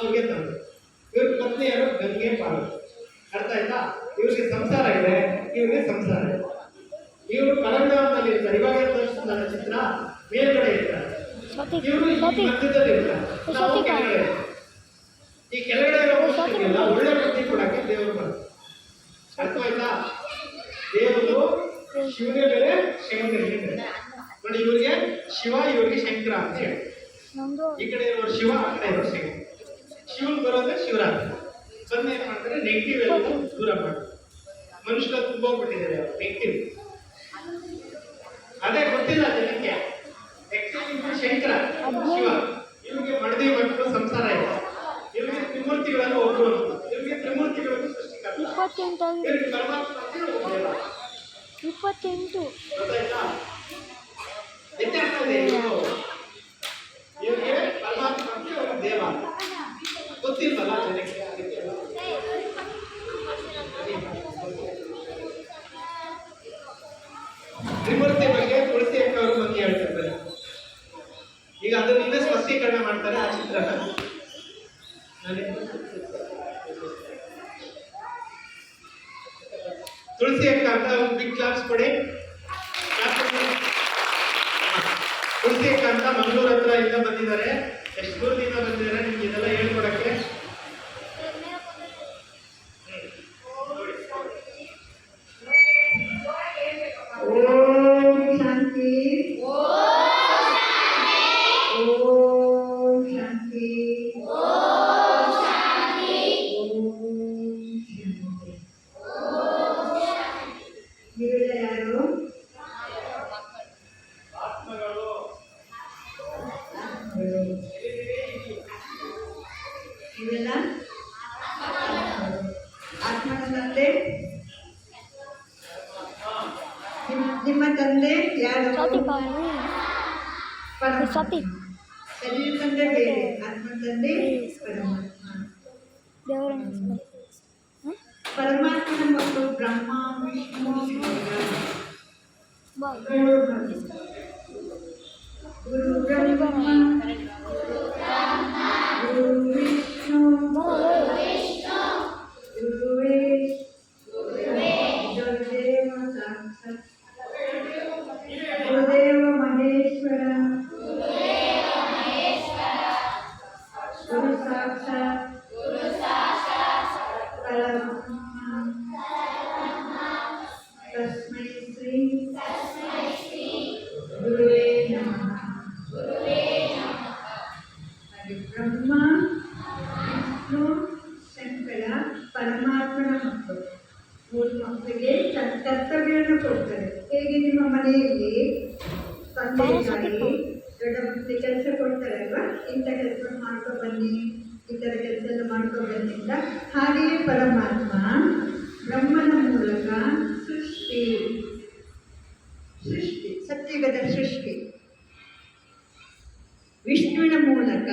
ಅವ್ರಿಗೆ ತಂದೆ ಇವ್ರ ಪತ್ನಿ ಯಾರು ಗಂಗೆ ಪಾಲು. ಅರ್ಥ ಆಯ್ತಾ? ಇವ್ರಿಗೆ ಸಂಸಾರ ಇದೆ ಇವ್ರಿಗೆ ಸಂಸಾರ ಇದೆ. ಇವರು ಕಲಂಗಾವದಲ್ಲಿ ಇರ್ತಾರೆ. ಇವಾಗ ತೋರಿಸ್ತಾರೆ ಚಿತ್ರ? ಮೇಲ್ಗಡೆ ಇರ್ತಾರೆ. ಇವರು ಮಧ್ಯದಲ್ಲಿ ಇರ್ತಾರೆ. ನಾವು ಕೆಳಗಡೆ ಈ ಕೆಳಗಡೆ ಇರೋ ಒಳ್ಳೆ ಬುದ್ಧಿ ಕೊಡಕ್ಕೆ ದೇವರು ಬರ್ತಾರೆ ಆಯ್ತಾ? ದೇವರು ಶಿವನೇ ಮೇಲೆ ಶಂಕರನೇ ಬೇರೆ. ನೋಡಿ ಇವರಿಗೆ ಶಿವ ಇವರಿಗೆ ಶಂಕರ ಅಂತ ಹೇಳಿ. ಈ ಕಡೆ ಇರೋ ಶಿವ ಆ ಕಡೆ ಇರೋ ಶಂಕರ. ಶಿವನ್ ಬರೋದ್ರೆ ಶಿವರಾತ್ರಿ. ಸೊನ್ನೆ ಏನ್ ಮಾಡ್ತಾರೆ? ನೆಗೆಟಿವ್ ಎಲ್ಲ ದೂರ ಮಾಡ್ತಾರೆ. ಮನುಷ್ಯರ ತುಂಬೋಗ್ಬಿಟ್ಟಿದ್ದಾರೆ ಅವರು ನೆಗೆಟಿವ್ ಅದೇ ಗೊತ್ತಿಲ್ಲ ಜನಕ್ಕೆ. ಶಂಕರ ಶಿವ. ಇವ್ರಿಗೆ ಮಡದಿ ಮಕ್ಕಳು ಸಂಸಾರ ಇದೆ. ಇವ್ರಿಗೆ ತ್ರಿಮೂರ್ತಿಗಳನ್ನು ಒಬ್ರು ಇವ್ರಿಗೆ ತ್ರಿಮೂರ್ತಿಗಳನ್ನು ಸೃಷ್ಟಿಕರ್ತ. ಇಪ್ಪತ್ತೆಂಟು. ಇಪ್ಪತ್ತೆಂಟು. ಗೊತ್ತಾಯ್ತಾ ವ್ಯತ್ಯಾಸ ಇದೆ ಇವ್ರು. ಇವ್ರಿಗೆ ಪರಮಾತ್ಮ ಅಂದ್ರೆ ಒಬ್ಬ ದೇವ ಗೊತ್ತಿಲ್ವಲ್ಲ ಜನಕ್ಕೆ ಅದಕ್ಕೆ ತ್ರಿಮೂರ್ತಿ ಬಗ್ಗೆ ತುಳಸಿ ಅಕ್ಕವರು ಬಂದು ಹೇಳ್ತಿರ್ತಾರೆ ಈಗ ಅದನ್ನ ಇನ್ನೂ ಸ್ಪಷ್ಟೀಕರಣ ಮಾಡ್ತಾರೆ ಆ ಚಿತ್ರನ ತುಳಸಿ ಅಕ್ಕ ಅಂತ ಒಂದು ಬಿಗ್ ಕ್ಲಾಸ್ ಕೊಡಿ. ತುಳಸಿ ಅಕ್ಕ ಅಂತ ಮಂಗಳೂರು ಹತ್ರ ಇಂದ ಬಂದಿದ್ದಾರೆ. ನೀವೆಲ್ಲ ಆತ್ಮನ ತಂದೆ ನಿಮ್ಮ- ನಿಮ್ಮ ತಂದೆ ಯಾರು ಸತಿ ಪಾಲು ಪರಮಾತ್ಮ. ಸತಿ ಶರೀರ ತಂದೆ ಬೇರೆ ಆತ್ಮ ತಂದೆ ಪರಮಾತ್ಮ ದೇವರ ಹೆಸರು ಹ್ಮ್? ಪರಮಾತ್ಮನ ಮಕ್ಕಳು ಬ್ರಹ್ಮ ವಿಷ್ಣು ಶಿವ ಬಾ ಗುರು ಬ್ರಹ್ಮ ಗುರುವೇ ನಮಃ ಬ್ರಹ್ಮ ಶಂಕರ ಪರಮಾತ್ಮನ ಮಕ್ಕಳು ಮೂರು ಮಕ್ಕಳಿಗೆ ಕೊಡ್ತಾರೆ ಹೇಗೆ ನಿಮ್ಮ ಮನೆಯಲ್ಲಿ ತಂದೆ ತಾಯಿ ದೊಡ್ಡ ಮಕ್ಕಳಿಗೆ ಕೆಲಸ ಕೊಡ್ತಾರಲ್ವಾ ಇಂಥ ಕೆಲಸ ಮಾಡ್ಕೊ ಬನ್ನಿ ಈ ಥರ ಕೆಲಸ ಹಾಗೆಯೇ ಪರಮಾತ್ಮ ಬ್ರಹ್ಮನ ಮೂಲಕ ಸೃಷ್ಟಿ ಸೃಷ್ಟಿ ಸತ್ಯುಗದ ಸೃಷ್ಟಿ ವಿಷ್ಣುವಿನ ಮೂಲಕ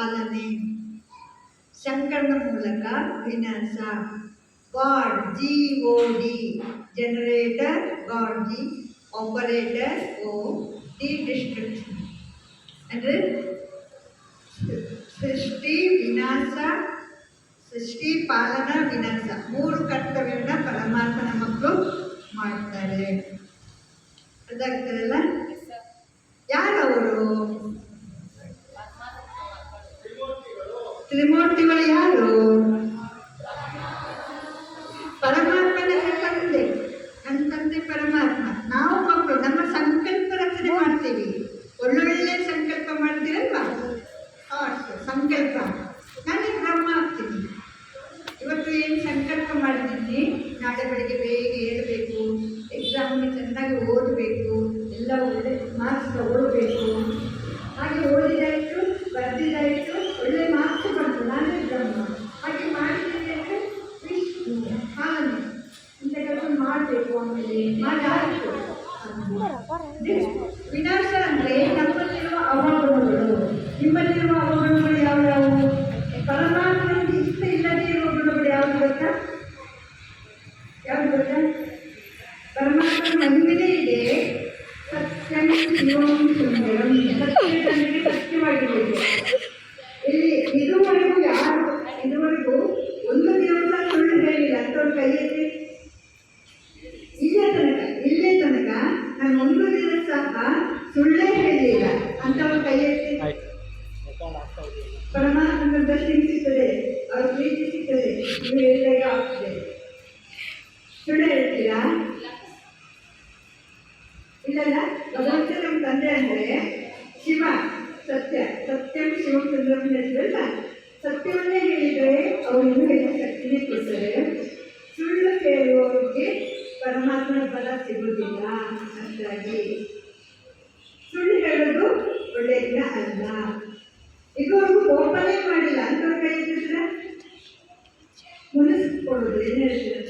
ಪಾಲನೆ ಶಂಕರನ ಮೂಲಕ ವಿನಾಶ God G O D generator God G operator O D distribution ಅಂದರೆ ಸೃಷ್ಟಿ ವಿನಾಶ ಸೃಷ್ಟಿ, ಪಾಲನ ವಿನಾಶ ಮೂರು ಕರ್ತವ್ಯಗಳನ್ನ ಪರಮಾತ್ಮನ ಮಕ್ಕಳು ಮಾಡ್ತಾರೆ. ಅದಾಗ್ತದಲ್ಲ ಯಾರವರು ತ್ರಿಮೂರ್ತಿಗಳು ಯಾರು ಪರಮಾತ್ಮನ ತಂದೆ ನನ್ನ ತಂದೆ ಪರಮಾತ್ಮ ನಾವು ಮಕ್ಕಳು ನಮ್ಮ ಸಂಕಲ್ಪ ರಚನೆ ಮಾಡ್ತೀವಿ ಒಳ್ಳೊಳ್ಳೆ ಸಂಕಲ್ಪ ಮಾಡ್ತೀರಲ್ವಾ ಥಾಟ್ಸ್ ಸಂಕಲ್ಪ ನಾನೇ ಬ್ರಹ್ಮ ಆಗ್ತೀನಿ ಇವತ್ತು ಏನು ಸಂಕಲ್ಪ ಮಾಡಿದ್ದೀನಿ ನಾಳೆ ಬೆಳಿಗ್ಗೆ ಬೇಗ ಏಳಬೇಕು ಎಕ್ಸಾಮ್ಗೆ ಚೆನ್ನಾಗಿ ಓದಬೇಕು ಎಲ್ಲ ಒಳ್ಳೆ ಮಾರ್ಕ್ಸ್ ಹಾಗೆ ಓದಿದಾಯಿತು ಬರೆದಿದ್ದಾಯಿತು ಒಳ್ಳೆ ಮಾರ್ಕ್ಸ್ ಬಂತು. ನಾನೇ ಬ್ರಹ್ಮ. ಹಾಗೆ ಮಾಡಿದ್ದೀನಿ ಅಂದರೆ ವಿಷ್ಣು. ಇಂಥ ಕೆಲಸ ಮಾಡಬೇಕು ಆಮೇಲೆ. ವಿನಾಶ ಅಂದರೆ ನಮ್ಮಲ್ಲಿರುವ ಅವಗುಣಗಳು ನಿಮ್ಮಲ್ಲಿರುವ ಅವಗುಣಗಳು ಯಾವ್ಯಾವು? ಪರಮಾತ್ಮನಿಗೆ ಇಲ್ಲಿ ಇದುವರೆಗೂ ಯಾರು ಇದುವರೆಗೂ ಒಂದು ದಿನ ಸುಳ್ಳು ಹೇಳಿಲ್ಲ. ಅಂತವ್ರು ಕೈ ಎತ್ತಿ ಇಲ್ಲೇ ತನಕ ಇಲ್ಲೇ ತನಕ ನಾನು ಒಂದು ದಿನ ಸಹ ಸುಳ್ಳೇ ಹೇಳಿಲ್ಲ ಅಂತ ಇಲ್ಲಲ್ಲ ಭಗವಂತ ನಮ್ಮ ತಂದೆ ಅಂದರೆ ಶಿವ, ಸತ್ಯ. ಸತ್ಯಂ ಶಿವಚಂದ್ರನ ಹೆಸರಲ್ಲ ಸತ್ಯವನ್ನೇ ಹೇಳಿದರೆ ಅವರು ಇನ್ನೂ ಶಕ್ತಿನೇ ಕೊಡ್ತಾರೆ. ಸುಳ್ಳು ಹೇಳುವವರಿಗೆ ಪರಮಾತ್ಮನ ಫಲ ಸಿಗುವುದಿಲ್ಲ ಅಂತಾಗಿ. ಸುಳ್ಳು ಹೇಳೋದು ಒಳ್ಳೆಯದಿಲ್ಲ ಅಲ್ಲ. ಇದು ಅವ್ರಿಗೂ ಕೋಪನೇ ಮಾಡಿಲ್ಲ. ಅಂತವ್ರ ಕೈ ಮುನಿಸ್ಕೊಳ್ಳೋದು, ಏನು ಹೇಳ್ತೀರ?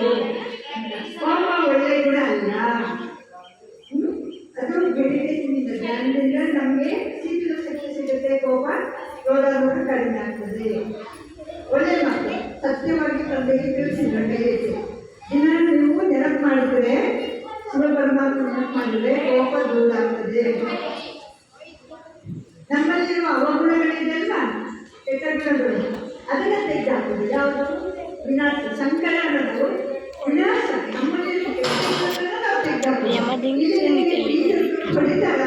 ಕಡಿಮೆ ಆಗ್ತದೆ. ಒಳ್ಳೆ ಮಾತು. ಸತ್ಯವಾಗಿ ತಂದೆಗೆ ತಿಳಿಸಿದ್ರೆ ದಿನ ನೀವು ನೆನಪು ಮಾಡಿದರೆ ಶಿವ ಪರಮಾತ್ಮ ನೆನಪು ಮಾಡಿದರೆ ಕೋಪ ದೂರ ಆಗ್ತದೆ. ನಮ್ಮಲ್ಲಿರುವ ಅವಗುಣಗಳಿದೆಲ್ಲ ಕೆಟ್ಟ ಗುಣಗಳು ಅದನ್ನ ತೆಗೆದಾಗ್ತದೆ ಯಾವುದು? ವಿನಾಶ ಅನ್ನೋದು ವಿನಾಶ ನಮ್ಮಲ್ಲಿರುವ ಕೆಟ್ಟ ಗುಣಗಳನ್ನ ನಾವು ಬೀಜಗಳು ಹೊಡಿತಾರ